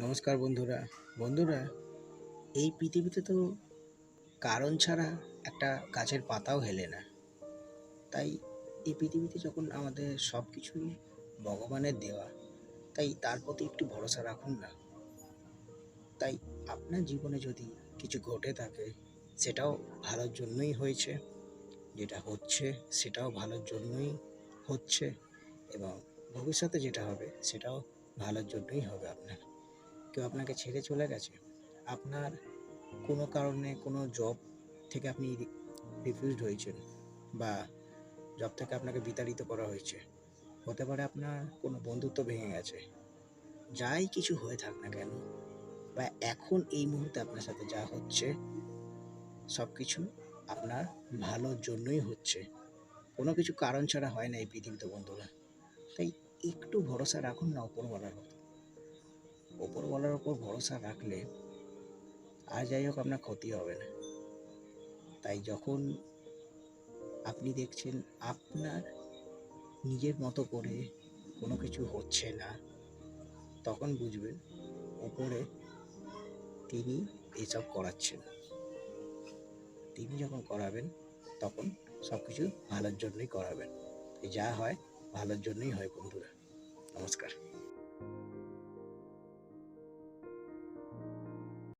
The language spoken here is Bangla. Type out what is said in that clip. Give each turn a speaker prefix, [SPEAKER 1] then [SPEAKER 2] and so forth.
[SPEAKER 1] নমস্কার বন্ধুরা। বন্ধুরা, এই পৃথিবীতে তো কারণ ছাড়া একটা গাছের পাতাও হেলে না। তাই এই পৃথিবীতে যখন আমাদের সব কিছুই ভগবানের দেওয়া, তাই তার প্রতি একটু ভরসা রাখুন না। তাই আপনার জীবনে যদি কিছু ঘটে থাকে, সেটাও ভালোর জন্যই হয়েছে। যেটা হচ্ছে, সেটাও ভালোর জন্যই হচ্ছে এবং ভবিষ্যতে যেটা হবে, সেটাও ভালোর জন্যই হবে আপনার। কেউ আপনাকে ছেড়ে চলে গেছে, আপনার কোনো কারণে কোনো জব থেকে আপনি রিফিউজড হয়েছেন বা জব থেকে আপনাকে বিতাড়িত করা হয়েছে, হতে পারে আপনার কোনো বন্ধুত্ব ভেঙে গেছে, যাই কিছু হয়ে থাক না কেন, বা এখন এই মুহূর্তে আপনার সাথে যা হচ্ছে সব কিছু আপনার ভালোর জন্যই হচ্ছে। কোনো কিছু কারণ ছাড়া হয় না এই পৃথিবীতে বন্ধুরা। তাই একটু ভরসা রাখুন না ওপরওয়ালার উপর ওপরওয়ালার উপর ভরসা রাখলে আর যাই হোক আপনার ক্ষতি হবে না। তাই যখন আপনি দেখছেন আপনার নিজের মতো করে কোনো কিছু হচ্ছে না, তখন বুঝবেন ওপরে তিনি এসব করাচ্ছেন। তিনি যখন করাবেন, তখন সব কিছু ভালোর জন্যই করাবেন। যা হয় ভালোর জন্যই হয় বন্ধুরা। নমস্কার।